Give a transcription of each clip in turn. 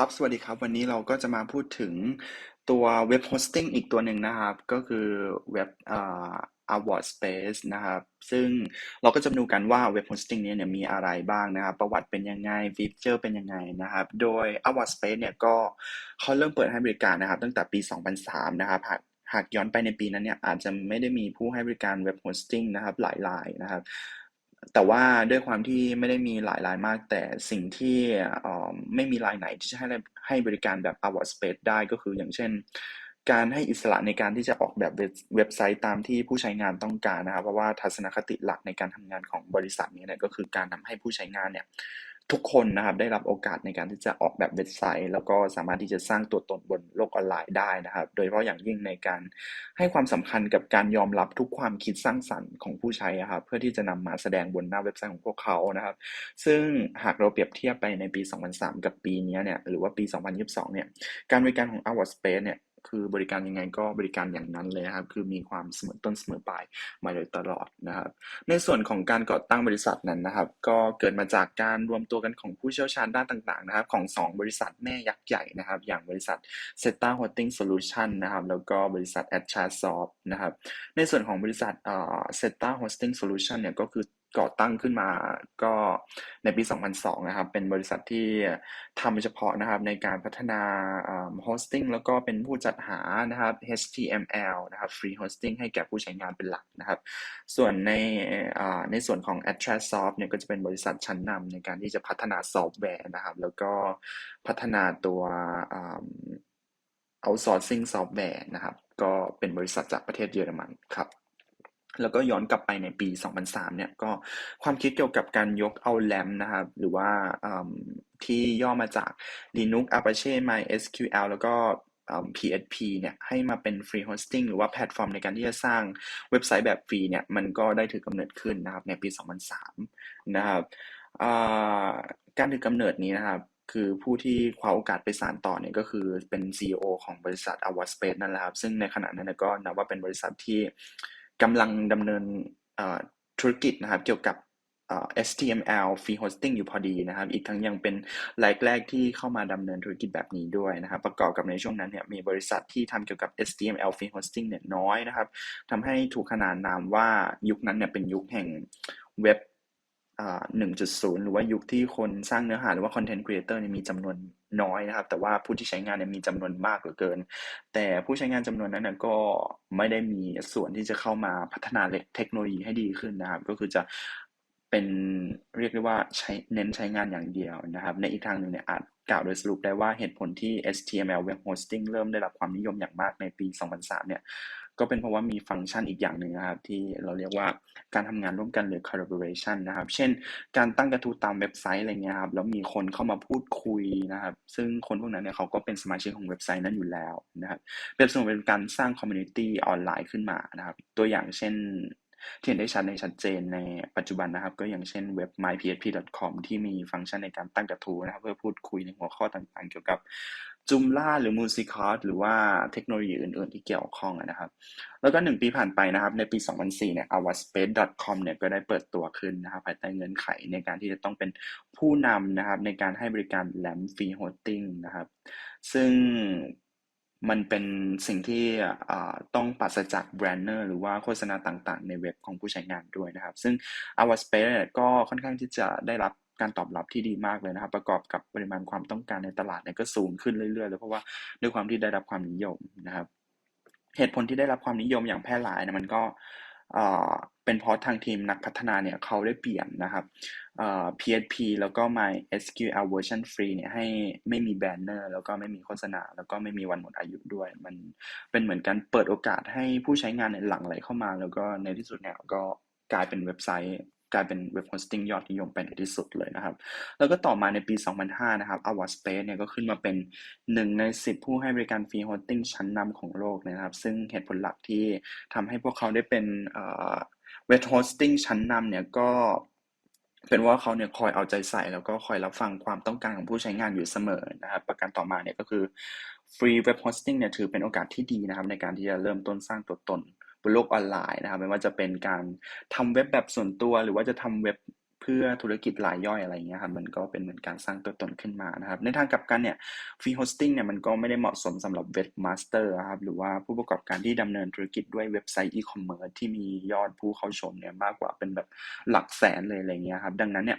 ครับ สวัสดีครับ วันนี้เราก็จะมาพูดถึงตัวเว็บโฮสติ้งอีกตัวหนึ่งนะครับ ก็คือเว็บอ่า Award Space นะครับ ซึ่งเราก็จะดูกันว่าเว็บโฮสติ้งนี้เนี่ยมีอะไรบ้างนะครับ ประวัติเป็นยังไง ฟีเจอร์เป็นยังไงนะครับ โดย Award Space เนี่ยก็เขาเริ่มเปิดให้บริการนะครับ ตั้งแต่ปี 2003 นะครับหากหากย้อนไปในปีนั้นเนี่ยอาจจะไม่ได้มีผู้ให้บริการเว็บโฮสติ้งนะครับหลายรายนะครับ แต่ว่าด้วยความที่ไม่ได้มีหลายรายมาก แต่สิ่งที่ไม่มีรายไหนที่จะให้ให้บริการแบบ Award Space ได้ก็คืออย่างเช่น การให้อิสระในการที่จะออกแบบเว็บไซต์ตามที่ผู้ใช้งานต้องการนะครับเพราะว่าทัศนคติหลักในการทำงานของบริษัทนี้เนี่ยก็คือการทำให้ผู้ใช้งานเนี่ย ทุกคนนะครับได้รับโอกาสในการที่จะออกแบบเว็บไซต์ แล้วก็สามารถที่จะสร้างตัวตนบนโลกออนไลน์ได้นะครับ โดยเฉพาะอย่างยิ่งในการให้ความสำคัญกับการยอมรับทุกความคิดสร้างสรรค์ของผู้ใช้ครับเพื่อที่จะนำมาแสดงบนหน้าเว็บไซต์ของพวกเขานะครับ ซึ่งหากเราเปรียบเทียบไปในปี 2003 กับปีนี้เนี่ยหรือว่าปี 2022 เนี่ยการบริการของ Our Space เนี่ย คือบริการยังไงก็บริการอย่างนั้นเลยครับ คือมีความเสมอต้นเสมอปลายมาโดยตลอดนะครับ ในส่วนของการก่อตั้งบริษัทนั้นนะครับ ก็เกิดมาจากการรวมตัวกันของผู้เชี่ยวชาญด้านต่างๆนะครับ ของ 2 บริษัทแม่ยักษ์ใหญ่นะครับ อย่างบริษัท s e t a Hosting Solution นะครับ แล้วก็บริษัท a d c h a s o f t นะครับ ในส่วนของบริษัทเอ่อ s e t a Hosting Solution เนี่ยก็คือ ก่อตั้งขึ้นมาก็ในปี 2002 นะครับ เป็นบริษัทที่ทำเฉพาะนะครับในการพัฒนาโฮสติ้งแล้วก็เป็นผู้จัดหานะครับ HTML นะครับ free hosting ให้แก่ผู้ใช้งานเป็นหลักนะครับ ส่วนในในส่วนของ Atlasoft เนี่ยก็จะเป็นบริษัทชั้นนำในการที่จะพัฒนาซอฟต์แวร์นะครับ แล้วก็พัฒนาตัว outsourcing ซอฟต์แวร์นะครับ ก็เป็นบริษัทจากประเทศเยอรมันครับ แล้วก็ย้อนกลับไปในปี 2003 เนี่ยก็ความคิดเกี่ยวกับการยกเอา LAMP นะครับ หรือว่าที่ย่อมาจาก Linux Apache MySQL แล้วก็ PHP เนี่ยให้มาเป็น Free Hosting หรือว่าแพลตฟอร์มในการที่จะสร้างเว็บไซต์แบบฟรีเนี่ยมันก็ได้ถือกำเนิดขึ้นนะครับในปี 2003 นะครับการถือกำเนิดนี้นะครับคือผู้ที่คว้าโอกาสไปสานต่อเนี่ยก็คือเป็น CEO ของบริษัท a w a r Space นั่นแหละครับ ซึ่งในขณะนั้นก็นับว่าเป็นบริษัทที่ กำลังดำเนินธุรกิจนะครับเกี่ยวกับ HTML free hosting อยู่พอดีนะครับ อีกทั้งยังเป็นรายแรกที่เข้ามาดำเนินธุรกิจแบบนี้ด้วยนะครับ ประกอบกับในช่วงนั้นเนี่ยมีบริษัทที่ทำเกี่ยวกับ HTML free hosting เนี่ยน้อยนะครับทำให้ถูกขนานนามว่ายุคนั้นเนี่ยเป็นยุคแห่งเว็บ1.0 หรือว่ายุคที่คนสร้างเนื้อหาหรือว่าคอนเทนต์ครีเอเตอร์มีจำนวน น้อยนะครับ แต่ว่าผู้ที่ใช้งานเนี่ยมีจำนวนมากเหลือเกิน แต่ผู้ใช้งานจำนวนนั้นก็ไม่ได้มีส่วนที่จะเข้ามาพัฒนาเทคโนโลยีให้ดีขึ้นนะครับ ก็คือจะเป็นเรียกได้ว่าใช้เน้นใช้งานอย่างเดียวนะครับ ในอีกทางหนึ่งเนี่ยอาจกล่าวโดยสรุปได้ว่าเหตุผลที่ HTML Web Hosting เริ่มได้รับความนิยมอย่างมากในปี 2003 เนี่ย ก็เป็นเพราะว่ามีฟังก์ชันอีกอย่างหนึ่งนะครับ ที่เราเรียกว่าการทำงานร่วมกันหรือ collaboration นะครับ เช่น การตั้งกระทู้ตามเว็บไซต์อะไรเงี้ยครับแล้วมีคนเข้ามาพูดคุยนะครับ ซึ่งคนพวกนั้นเนี่ยเขาก็เป็นสมาชิกของเว็บไซต์นั้นอยู่แล้วนะครับเป็นส่วนเป็นการสร้างคอมมูนิตี้ออนไลน์ขึ้นมานะครับ ตัวอย่างเช่น ที่เห็นได้ชัดในชัดเจนในปัจจุบันนะครับ ก็อย่างเช่นเว็บ myphp.com ที่มีฟังก์ชันในการตั้งกระทู้นะครับ เพื่อพูดคุยในหัวข้อต่างๆ เกี่ยวกับจุมล่าหรือมูซิคอร์หรือว่าเทคโนโลยีอื่นๆ ที่เกี่ยวข้องนะครับ แล้วก็หนึ่งปีผ่านไปนะครับ ในปี 2004 เนี่ย awaspace.com เนี่ยก็ได้เปิดตัวขึ้นนะครับ ภายใต้เงื่อนไขในการที่จะต้องเป็นผู้นำนะครับ ในการให้บริการ LAMP free hosting นะครับ ซึ่ง มันเป็นสิ่งที่ต้องปัสจากแบรนเนอร์หรือว่าโฆษณาต่างๆ ในเว็บของผู้ใช้งานด้วยนะครับ ซึ่ง our space ก็ค่อนข้างที่จะได้รับการตอบรับที่ดีมากเลยนะครับ ประกอบกับปริมาณความต้องการในตลาดเนี่ยก็สูงขึ้นเรื่อยๆเลยเพราะว่าด้วยความที่ได้รับความนิยมนะครับ เหตุผลที่ได้รับความนิยมอย่างแพร่หลายนะมันก็ เป็นเพราะทางทีมนักพัฒนาเนี่ยเขาได้เปลี่ยนนะครับ PHP แล้วก็ MySQL version free เนี่ยให้ไม่มีแบนเนอร์แล้วก็ไม่มีโฆษณา แล้วก็ไม่มีวันหมดอายุด้วย มันเป็นเหมือนกันเปิดโอกาสให้ผู้ใช้งานในหลังไหลเข้ามา แล้วก็ในที่สุดเนี่ยก็กลายเป็นเว็บไซต์ กลายเป็นเว็บโฮสติ้งยอดนิยมไปในที่สุดเลยนะครับ แล้วก็ต่อมาในปี 2005 นะครับ Award Space เนี่ยก็ขึ้นมาเป็นหนึ่งใน 10 ผู้ให้บริการฟรีโฮสติ้งชั้นนำของโลกนะครับ ซึ่งเหตุผลหลักที่ทำให้พวกเขาได้เป็นเว็บโฮสติ้งชั้นนำเนี่ยก็เป็นว่าเขาเนี่ยคอยเอาใจใส่แล้วก็คอยรับฟังความต้องการของผู้ใช้งานอยู่เสมอนะครับ ประการต่อมาเนี่ยก็คือฟรีเว็บโฮสติ้งเนี่ยถือเป็นโอกาสที่ดีนะครับ ในการที่จะเริ่มต้นสร้างตัวตน บนโลกออนไลน์นะครับไม่ว่าจะเป็นการทำเว็บแบบส่วนตัว หรือว่าจะทำเว็บเพื่อธุรกิจรายย่อยอะไรเงี้ยครับมันก็เป็นเหมือนการสร้างตัวตนขึ้นมานะครับ ในทางกลับกันเนี่ยฟรีโฮสติ้งเนี่ยมันก็ไม่ได้เหมาะสมสำหรับเว็บมาสเตอร์ครับหรือว่าผู้ประกอบการที่ดำเนินธุรกิจด้วยเว็บไซต์อีคอมเมิร์ซที่มียอดผู้เข้าชมเนี่ยมากกว่าเป็นแบบหลักแสนเลยอะไรเงี้ยครับดังนั้นเนี่ย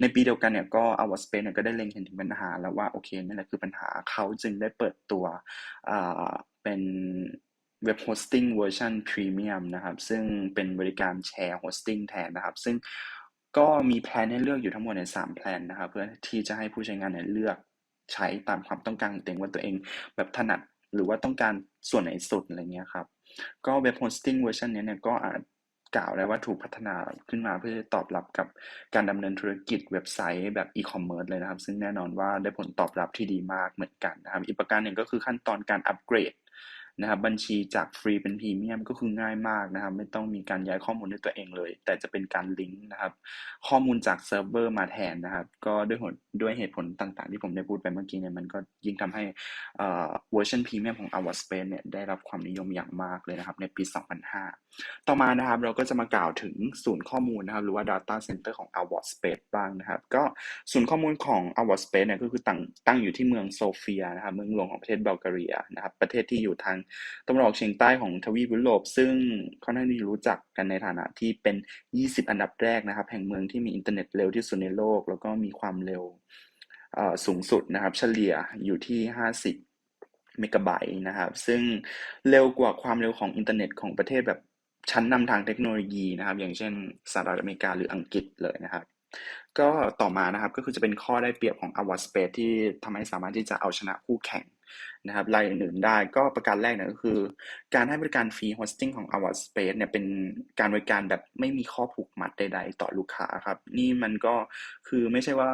ในปีเดียวกันเนี่ยก็ Our Space เนี่ยก็ได้เล็งเห็นถึงปัญหาแล้วว่าโอเคนี่แหละคือปัญหาเขาจึงได้เปิดตัวเป็น เว็บโฮสติ้งเวอร์ชันพรีเมียมนะครับ ซึ่งเป็นบริการแชร์โฮสติ้งแทนนะครับ ซึ่งก็มีแพลนให้เลือกอยู่ทั้งหมดใน3แพลนนะครับ เพื่อที่จะให้ผู้ใช้งานเนี่ยเลือกใช้ตามความต้องการของตัวเองว่าตัวเองแบบถนัดหรือว่าต้องการส่วนไหนสุดอะไรเงี้ยครับ ก็เว็บโฮสติ้งเวอร์ชันนี้เนี่ยก็อาจกล่าวได้ว่าถูกพัฒนาขึ้นมาเพื่อตอบรับกับการดำเนินธุรกิจเว็บไซต์แบบอีคอมเมิร์ซเลยนะครับ ซึ่งแน่นอนว่าได้ผลตอบรับที่ดีมากเหมือนกันนะครับ อีกประการหนึ่งก็คือขั้นตอนการอัปเกรด นะครับบัญชีจากฟรีเป็นพรีเมียมก็คือง่ายมากนะครับ ไม่ต้องมีการย้ายข้อมูลด้วยตัวเองเลย แต่จะเป็นการลิงก์นะครับ ข้อมูลจากเซิร์ฟเวอร์มาแทนนะครับ ก็ด้วยด้วยเหตุผลต่างๆ ที่ผมได้พูดไปเมื่อกี้เนี่ยมันก็ยิ่งทำให้เวอร์ชันพรีเมียมของ Our Space เนี่ยได้รับความนิยมอย่างมากเลยนะครับ ในปี 2005 ต่อมานะครับเราก็จะมากล่าวถึงศูนย์ข้อมูลนะครับ หรือว่า Data Center ของ Our Space บ้างนะครับ ก็ศูนย์ข้อมูลของ Our Space เนี่ยก็คือตั้งตั้งอยู่ที่เมืองโซเฟียนะครับเมืองหลวงของประเทศบัลแกเรียนะครับประเทศที่อยู่ทางตะวันออกเฉียงใต้ของทวีปยุโรปซึ่งค่อนข้างที่รู้จักกันในฐานะที่เป็น 20 อันดับแรกนะครับ แห่งเมืองที่มีอินเทอร์เน็ตเร็วที่สุดในโลก แล้วก็มีความเร็วสูงสุดนะครับ เฉลี่ยอยู่ที่ 50 เมกะไบต์นะครับ ซึ่งเร็วกว่าความเร็วของอินเทอร์เน็ตของประเทศแบบชั้นนำทางเทคโนโลยีนะครับ อย่างเช่นสหรัฐอเมริกาหรืออังกฤษเลยนะครับ ก็ต่อมานะครับก็คือจะเป็นข้อได้เปรียบของ Our Space ที่ทำให้สามารถที่จะเอาชนะคู่แข่งนะครับรายอื่นๆได้ก็ประการแรกเนี่ยก็คือ การให้บริการฟรีโฮสติ้งของ Our Space เนี่ยเป็นการบริการแบบไม่มีข้อผูกมัดใด ๆ ต่อลูกค้าครับ นี่มันก็คือไม่ใช่ว่า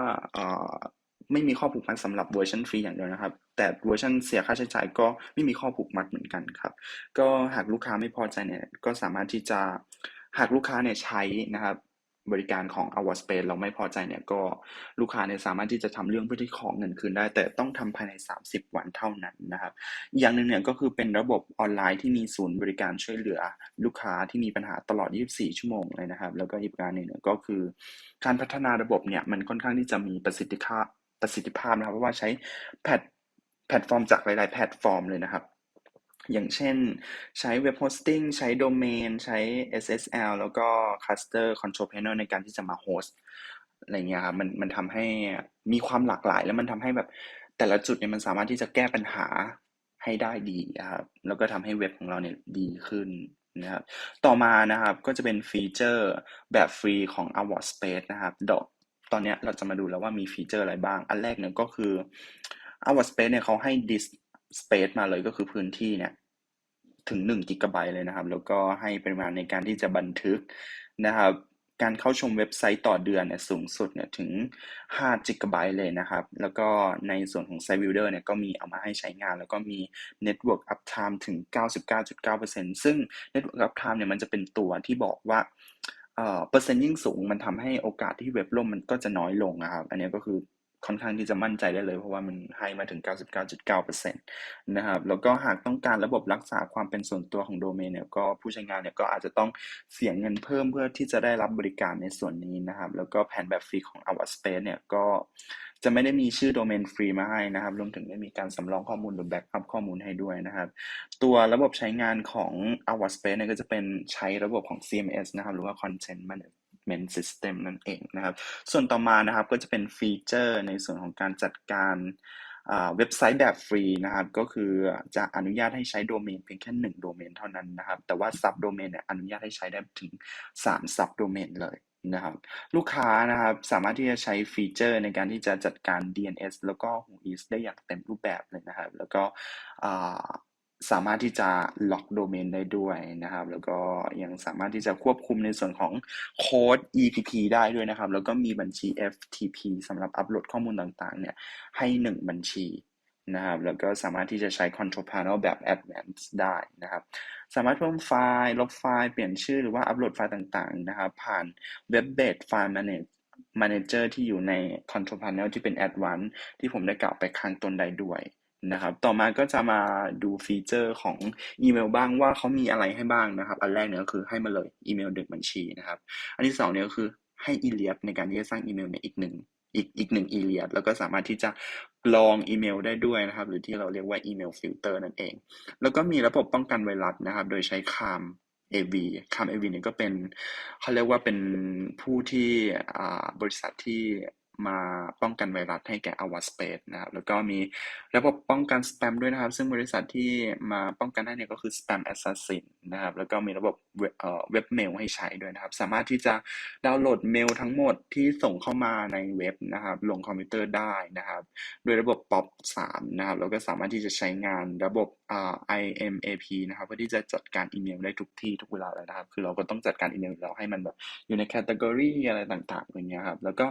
ไม่มีข้อผูกมัดสำหรับเวอร์ชันฟรีอย่างเดียวนะครับ แต่เวอร์ชันเสียค่าใช้จ่ายก็ไม่มีข้อผูกมัดเหมือนกันครับ ก็หากลูกค้าไม่พอใจเนี่ยก็สามารถที่จะหากลูกค้าเนี่ยใช้นะครับ บริการของ Our Space เราไม่พอใจเนี่ยก็ลูกค้าเนี่ยสามารถที่จะทำเรื่องเพื่อที่ขอเงินคืนได้ แต่ต้องทำภายใน 30 วันเท่านั้นนะครับ อย่างหนึ่งเนี่ยก็คือเป็นระบบออนไลน์ที่มีศูนย์บริการช่วยเหลือ ลูกค้าที่มีปัญหาตลอด 24 ชั่วโมงเลยนะครับ แล้วก็อีกประการหนึ่งเนี่ยก็คือ การพัฒนาระบบเนี่ยมันค่อนข้างที่จะมีประสิทธิภาพประสิทธิภาพนะครับเพราะว่าใช้แพลตแพลตฟอร์มจากหลาย ๆ แพลตฟอร์มเลยนะครับ อย่างเช่นใช้เว็บโฮสติ้งใช้โดเมน ใช้ SSL แล้วก็ Cluster Control Panel ในการที่จะมาโฮสอะไรเงี้ยครับมันมันทำให้มีความหลากหลาย แล้วมันทำให้แบบแต่ละจุดเนี่ยมันสามารถที่จะแก้ปัญหาให้ได้ดีครับแล้วก็ทำให้เว็บของเราเนี่ยดีขึ้นนะครับต่อมานะครับก็จะเป็นฟีเจอร์แบบฟรีของ Our Space นะครับดอกตอนนี้เราจะมาดูแล้วว่ามีฟีเจอร์อะไรบ้าง อันแรกเนี่ยก็คือ Our Space เนี่ยเขาให้ disk space มาเลยก็คือพื้นที่เนี่ยถึง1กิกะไบต์เลยนะครับ แล้วก็ให้ปริมาณในการที่จะบันทึกนะครับ การเข้าชมเว็บไซต์ต่อเดือนเนี่ยสูงสุดเนี่ยถึง5 g b เลยนะครับ แล้วก็ในส่วนของ Site Builder เนี่ยก็มีเอามาให้ใช้งาน แล้วก็มี Network Uptime ถึง 99.9%ซึ่ง Network Uptime เนี่ยมันจะเป็นตัวที่บอกว่าเปอร์เซ็นต์ยิ่งสูงมันทำให้โอกาสที่เว็บล่มมันก็จะน้อยลงนะครับ อันนี้ก็คือ ค่อนข้างที่จะมั่นใจได้เลย เพราะว่ามันให้มาถึง 99.9%นะครับแล้วก็หากต้องการระบบรักษาความเป็นส่วนตัวของโดเมนเนี่ยก็ผู้ใช้งานเนี่ยก็อาจจะต้องเสียเงินเพิ่มเพื่อที่จะได้รับบริการในส่วนนี้นะครับ แล้วก็แผนแบบฟรีของ Our Space เนี่ยก็จะไม่ได้มีชื่อโดเมนฟรีมาให้นะครับ รวมถึงไม่มีการสำรองข้อมูลหรือแบ็กอัพข้อมูลให้ด้วยนะครับ ตัวระบบใช้งานของ Our Space เนี่ยก็จะเป็นใช้ระบบของ CMS นะครับ หรือว่า Content Management Management System นั่นเองนะครับ ส่วนต่อมานะครับก็จะเป็นฟีเจอร์ในส่วนของการจัดการเว็บไซต์แบบฟรีนะครับ ก็คือจะอนุญาตให้ใช้โดเมนเพียงแค่1โดเมนเท่านั้นนะครับ แต่ว่าซับโดเมนเนี่ยอนุญาตให้ใช้ได้ถึง3ซับโดเมนเลยนะครับลูกค้านะครับสามารถที่จะใช้ฟีเจอร์ในการที่จะจัดการ DNS แล้วก็ Whois ได้อย่างเต็มรูปแบบเลยนะครับ แล้วก็ สามารถที่จะล็อกโดเมนได้ด้วยนะครับ แล้วก็ยังสามารถที่จะควบคุมในส่วนของโค้ด EPP ได้ด้วยนะครับ แล้วก็มีบัญชี FTP สำหรับอัปโหลดข้อมูลต่างๆ เนี่ย ให้ 1 บัญชีนะครับ แล้วก็สามารถที่จะใช้ Control Panel แบบ Advanced ได้นะครับ สามารถเพิ่มไฟล์ ลบไฟล์ เปลี่ยนชื่อหรือว่าอัปโหลดไฟล์ต่างๆ นะครับ ผ่าน Web-based File Manager ที่อยู่ใน Control Panel ที่เป็น Advanced ที่ผมได้กล่าวไปข้างต้นได้ด้วย นะครับ ต่อมาก็จะมาดูฟีเจอร์ของอีเมลบ้างว่าเขามีอะไรให้บ้างนะครับ อันแรกเนี่ยก็คือให้มาเลยอีเมลเด็กบัญชีนะครับ อันที่สองเนี่ยก็คือให้ Iliad ในการที่จะสร้างอีเมลเนี่ยอีกหนึ่งอีกอีกหนึ่ง Iliad แล้วก็สามารถที่จะกรองอีเมลได้ด้วยนะครับ หรือที่เราเรียกว่าอีเมลฟิลเตอร์นั่นเอง แล้วก็มีระบบป้องกันไวรัสนะครับ โดยใช้คาม AV คาม AV เนี่ยก็เป็นเขาเรียกว่าเป็นผู้ที่บริษัทที่ มาป้องกันไวรัสให้แก่ Avaspace นะครับ แล้วก็มีระบบป้องกันสแปมด้วยนะครับ ซึ่งบริษัทที่มาป้องกันให้เนี่ยก็คือ Spam Assassin นะครับ แล้วก็มีระบบเว็บเอ่อเว็บเมลให้ใช้ด้วยนะครับ สามารถที่จะดาวน์โหลดเมลทั้งหมดที่ส่งเข้ามาในเว็บนะครับ ลงคอมพิวเตอร์ได้นะครับด้วยระบบ POP 3นะครับ แล้วก็สามารถที่จะใช้งานระบบอ่า IMAP นะครับ เพื่อที่จะจัดการอีเมลได้ทุกที่ทุกเวลาเลยนะครับ คือเราก็ต้องจัดการอีเมลเราให้มันแบบอยู่ในแคตตากรีอะไรต่างๆอย่างเงี้ยครับ แล้วก็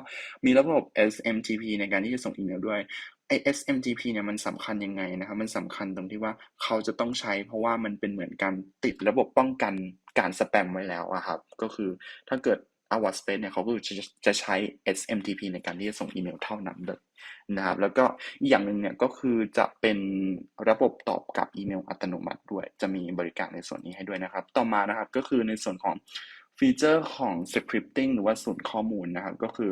มีระบบบ SMTP ในการที่จะส่งอีเมลด้วยไอ SMTP เนี่ยมันสำคัญยังไงนะครับมันสำคัญตรงที่ว่าเขาจะต้องใช้ เพราะว่ามันเป็นเหมือนการติดระบบป้องกันการสแปมไว้แล้วอะครับ ก็คือถ้าเกิด Avaspace เนี่ยเขาก็จะจะใช้ SMTP ในการที่จะส่งอีเมลเท่านั้นเลยนะครับ แล้วก็อีกอย่างหนึ่งเนี่ยก็คือจะเป็นระบบตอบกลับอีเมลอัตโนมัติด้วย จะมีบริการในส่วนนี้ให้ด้วยนะครับ ต่อมานะครับก็คือในส่วนของฟีเจอร์ของ scripting หรือว่าศูนย์ข้อมูลนะครับ ก็คือ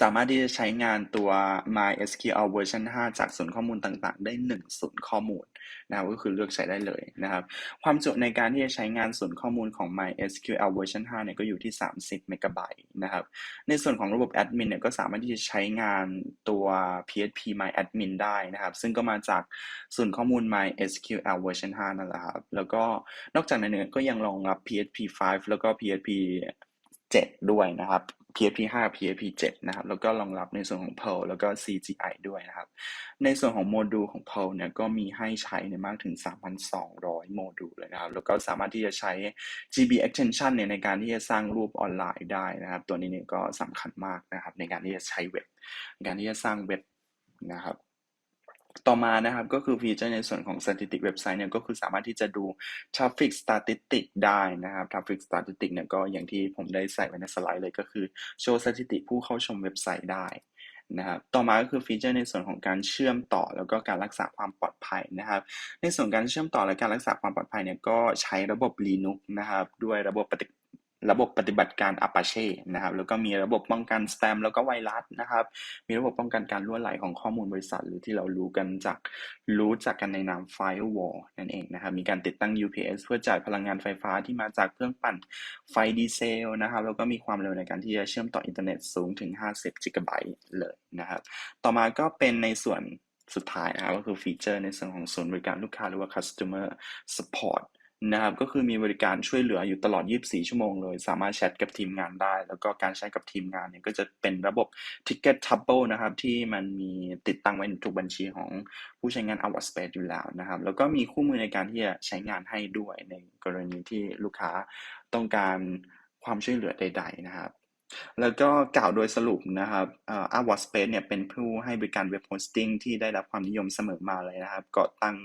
สามารถที่จะใช้งานตัว MySQL เวอร์ชัน5จากศูนย์ข้อมูลต่างๆ ได้1ศูนย์ข้อมูลนะครับก็คือเลือกใช้ได้เลยนะครับ ความจุในการที่จะใช้งานศูนย์ข้อมูลของ MySQL เวอร์ชัน5เนี่ยก็อยู่ที่ 30 เมกะไบต์นะครับ ในส่วนของระบบแอดมินเนี่ยก็สามารถที่จะใช้งานตัว PHP MyAdmin ได้นะครับ ซึ่งก็มาจากศูนย์ข้อมูล MySQL เวอร์ชัน5นั่นแหละครับ แล้วก็นอกจากนั้นเนี่ยก็ยังรองรับ PHP 5 แล้วก็ PHP 7 ด้วยนะครับ PHP 5 PHP 7 นะครับ แล้วก็รองรับในส่วนของ Perl แล้วก็ CGI ด้วยนะครับ ในส่วนของโมดูลของ Perl เนี่ยก็มีให้ใช้เนี่ยมากถึง 3,200 โมดูลเลยนะครับ แล้วก็สามารถที่จะใช้ GB extension เนี่ยในการที่จะสร้างรูปออนไลน์ได้นะครับ ตัวนี้เนี่ยก็สำคัญมากนะครับ ในการที่จะใช้เว็บในการที่จะสร้างเว็บนะครับ ต่อมานะครับก็คือฟีเจอร์ในส่วนของสถิติเว็บไซต์เนี่ยก็คือสามารถที่จะดู Traffic Statistic ได้นะครับ Traffic Statistic เนี่ยก็อย่างที่ผมได้ใส่ไว้ในสไลด์เลยก็คือโชว์สถิติผู้เข้าชมเว็บไซต์ได้นะครับต่อมาก็คือฟีเจอร์ในส่วนของการเชื่อมต่อแล้วก็การรักษาความปลอดภัยนะครับ ในส่วนการเชื่อมต่อและการรักษาความปลอดภัยเนี่ยก็ใช้ระบบ Linux นะครับด้วยระบบปฏิ ระบบปฏิบัติการ Apache นะครับ แล้วก็มีระบบป้องกันสแปมแล้วก็ไวรัสนะครับ มีระบบป้องกันการรั่วไหลของข้อมูลบริษัท หรือที่เรารู้กันจากรู้จักกันในนาม Firewall นั่นเองนะครับ มีการติดตั้ง UPS เพื่อจ่ายพลังงานไฟฟ้าที่มาจากเครื่องปั่นไฟดีเซลนะครับ แล้วก็มีความเร็วในการที่จะเชื่อมต่ออินเทอร์เน็ตสูงถึง 50จิกะไบต์เลยนะครับ ต่อมาก็เป็นในส่วนสุดท้ายนะครับก็คือฟีเจอร์ในส่วนของศูนย์บริการลูกค้าหรือว่า customer support นะครับ ก็คือมีบริการช่วยเหลืออยู่ตลอด 24 ชั่วโมงเลย สามารถแชทกับทีมงานได้ แล้วก็การใช้กับทีมงานเนี่ยก็จะเป็นระบบ Ticket Trouble นะครับ ที่มันมีติดตั้งไว้ในทุกบัญชีของผู้ใช้งาน o u r Space อยู่แล้วนะครับ แล้วก็มีคู่มือในการที่จะใช้งานให้ด้วยในกรณีที่ลูกค้าต้องการความช่วยเหลือใด ๆ นะครับ แล้วก็กล่าวโดยสรุปนะครับเอ่อ Avaspace เนี่ยเป็นผู้ให้บริการเว็บโฮสติ้งที่ได้รับความนิยมเสมอมาเลยนะครับก่อตั้ง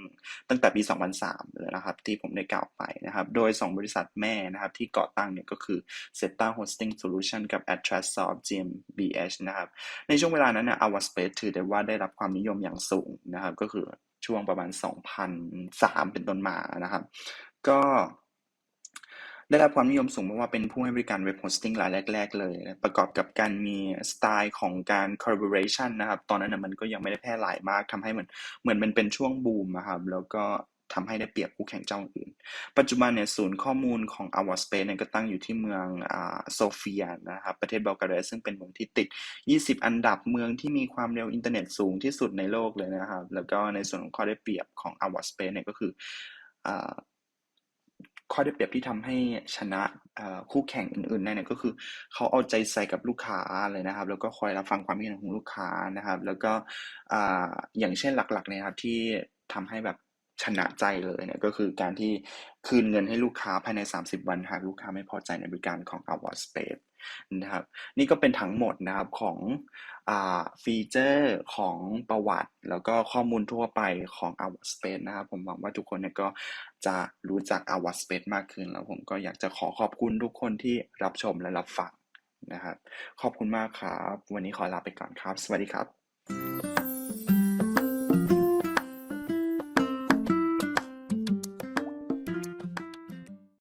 ตั้งแต่ปี 2003เลยนะครับ ที่ผมได้กล่าวไปนะครับ โดย 2 บริษัทแม่นะครับที่ก่อตั้งเนี่ยก็คือ Zeta Hosting Solution กับ Atlassoft GmbH นะครับ ในช่วงเวลานั้นเนี่ย Avaspace ถือได้ว่าได้รับความนิยมอย่างสูงนะครับ ก็คือช่วงประมาณ 2003 เป็นต้นมานะครับ ก็ ได้รับความนิยมสูงเพราะว่าเป็นผู้ให้บริการเว็บโฮสติ้งรายแรก ๆ เลย ประกอบกับการมีสไตล์ของการ collaboration นะครับ ตอนนั้นนะมันก็ยังไม่ได้แพร่หลายมากทำให้เหมือนเหมือนมันเป็นช่วงบูมอะครับ แล้วก็ทำให้ได้เปรียบคู่แข่งเจ้าอื่น ปัจจุบันเนี่ยศูนย์ข้อมูลของ Avaspace เนี่ยก็ตั้งอยู่ที่เมืองโซเฟียนะครับประเทศบัลแกเรียซึ่งเป็นเมืองที่ติด 20 อันดับเมืองที่มีความเร็วอินเทอร์เน็ตสูงที่สุดในโลกเลยนะครับ แล้วก็ในส่วนของข้อได้เปรียบของ Avaspace เนี่ยก็คืออ ข้อได้เปรียบที่ทำให้ชนะคู่แข่งอื่นๆได้เนี่ยก็คือเขาเอาใจใส่กับลูกค้าเลยนะครับ แล้วก็คอยรับฟังความคิดเห็นของลูกค้านะครับ แล้วก็อย่างเช่นหลักๆเนี่ยครับที่ทำให้แบบ ชนะใจเลยเนี่ยก็คือการที่คืนเงินให้ลูกค้าภายใน 30 วันหากลูกค้าไม่พอใจในบริการของ Avaspace นะครับ นี่ก็เป็นทั้งหมดนะครับของอฟีเจอร์ของประวัติ แล้วก็ข้อมูลทั่วไปของ Avaspace นะครับ ผมหวังว่าทุกคนเนี่ยก็จะรู้จัก Avaspace มากขึ้น แล้วผมก็อยากจะขอขอบคุณทุกคนที่รับชมและรับฟังนะครับ ขอบคุณมากครับ วันนี้ขอลาไปก่อนครับ สวัสดีครับ